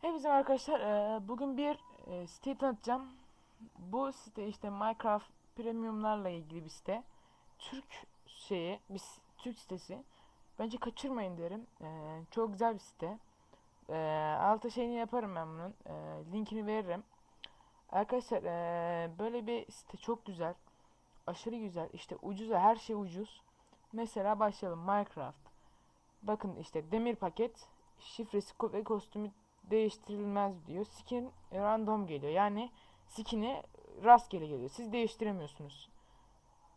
Hepinize arkadaşlar eee, bugün bir eee, siteyi tanıtacağım. Bu site işte Minecraft premiumlarla ilgili bir site. Türk şeyi, bir Türk sitesi. Bence kaçırmayın derim. Eee, çok güzel bir site. Eee alta şeyini yaparım ben bunun. Linkini veririm. Arkadaşlar böyle bir site çok güzel. Aşırı güzel. İşte ucuz her şey ucuz. Mesela başlayalım Minecraft. Bakın işte demir paket, şifresi ve kostümü değiştirilmez diyor. Skin random geliyor. Yani skin'i rastgele geliyor. Siz değiştiremiyorsunuz.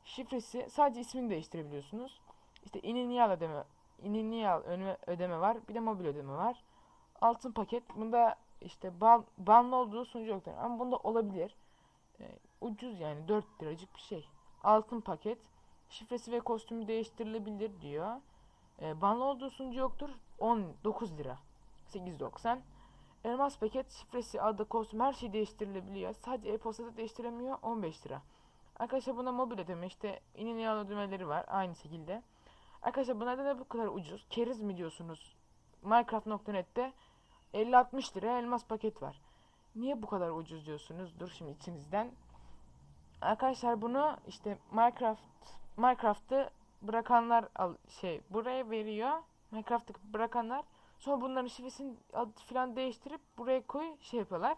Şifresi sadece ismini değiştirebiliyorsunuz. İşte initial ödeme, initial ödeme, var. Bir de mobil ödeme var. Altın paket. Bunda işte ban, banlı olduğu sunucu yoktur. Ama bunda olabilir. Ee, ucuz yani 4 liracık bir şey. Altın paket. Şifresi ve kostümü değiştirilebilir diyor. E, banlı olduğu sunucu yoktur. 19 lira. 8.90. Elmas paket şifresi, adı, kostüm her şey değiştirilebiliyor. Sadece e-postada değiştiremiyor. 15 lira. Arkadaşlar buna mobil ödeme işte ininial ödemeleri var aynı şekilde. Arkadaşlar bu neden bu kadar ucuz? Keriz mi diyorsunuz? Minecraft.net'te 50-60 lira elmas paket var. Niye bu kadar ucuz diyorsunuz? Dur şimdi içinizden. Arkadaşlar bunu işte Minecraft Minecraft'ı bırakanlar al şey buraya veriyor. Minecraft'ı bırakanlar sonra bunların şifresini ad filan değiştirip buraya koy şey yapıyorlar.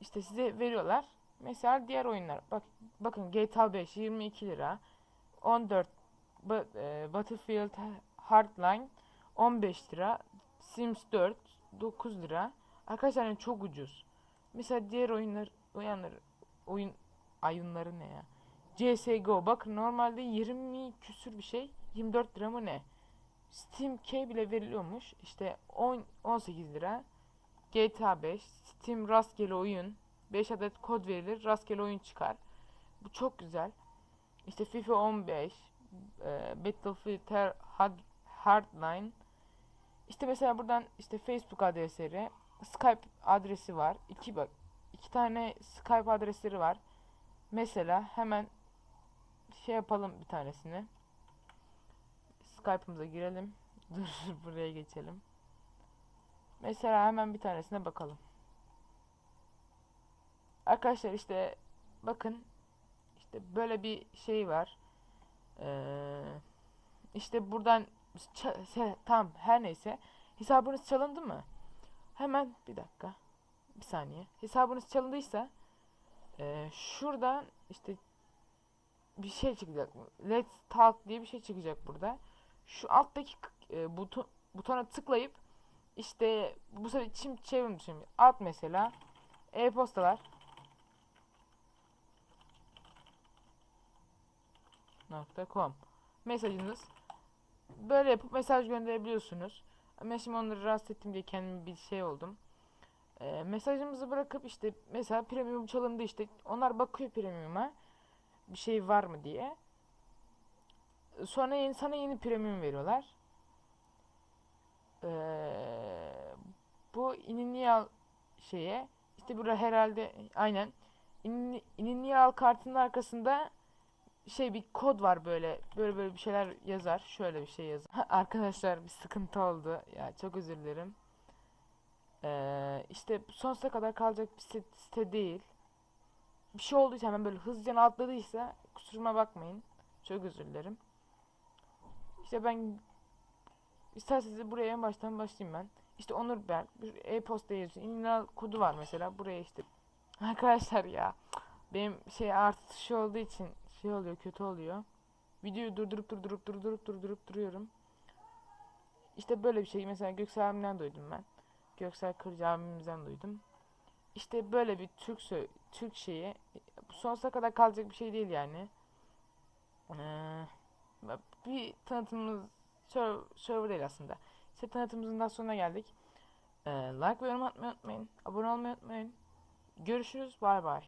İşte size veriyorlar. Mesela diğer oyunlar. Bak bakın GTA 5 22 lira. 14 Ba- e, Battlefield Hardline 15 lira. Sims 4 9 lira. Arkadaşlar yani çok ucuz. Mesela diğer oyunlar oyunlar oyun ayunları ne ya? CSGO bakın normalde 20 küsür bir şey 24 lira mı ne? Steam Key bile veriliyormuş. İşte 10 18 lira. GTA 5 Steam rastgele oyun 5 adet kod verilir rastgele oyun çıkar. Bu çok güzel. İşte FIFA 15 e, Battlefield Hardline işte mesela buradan işte Facebook adresleri Skype adresi var. İki bak iki tane Skype adresleri var. Mesela hemen şey yapalım bir tanesini. Skype'ımıza girelim. Dur buraya geçelim. Mesela hemen bir tanesine bakalım. Arkadaşlar işte bakın işte böyle bir şey var. Ee, işte buradan tamam her neyse hesabınız çalındı mı? Hemen bir dakika. Bir saniye. Hesabınız çalındıysa ee, şuradan işte bir şey çıkacak. Let's Talk diye bir şey çıkacak burada. Şu alttaki e, buton, butona tıklayıp işte bu sefer çim çevrim şimdi at mesela e-postalar .com mesajınız böyle yapıp mesaj gönderebiliyorsunuz. Ama şimdi onları rahatsız ettim diye kendime bir şey oldum. Ee, mesajımızı bırakıp işte mesela premium çalındı işte onlar bakıyor premium'a bir şey var mı diye. Sonra yeni, sana yeni premium veriyorlar. Ee, bu ininial şeye işte burada herhalde aynen in, ininial kartının arkasında şey bir kod var böyle böyle böyle bir şeyler yazar şöyle bir şey yazar arkadaşlar bir sıkıntı oldu ya çok özür dilerim ee, işte sonsuza kadar kalacak bir site, değil. Bir şey olduysa hemen böyle hızlıca atladıysa kusuruma bakmayın. Çok özür dilerim. İşte ben isterseniz buraya en baştan başlayayım ben. İşte Onur Berk bir e-posta yazıyor inanal kodu var mesela. Buraya işte. Arkadaşlar ya benim şey artışı olduğu için şey oluyor kötü oluyor. Videoyu durdurup durdurup durdurup durdurup duruyorum. İşte böyle bir şey. Mesela Göksel abimden duydum ben. Göksel Kırcı abimizden duydum. İşte böyle bir Türk Türk şeyi sonsuza kadar kalacak bir şey değil yani. Ee, bir tanıtımımız server değil aslında. İşte tanıtımımızın daha sonuna geldik. Ee, like ve yorum atmayı unutmayın. Abone olmayı unutmayın. Görüşürüz. Bay bay.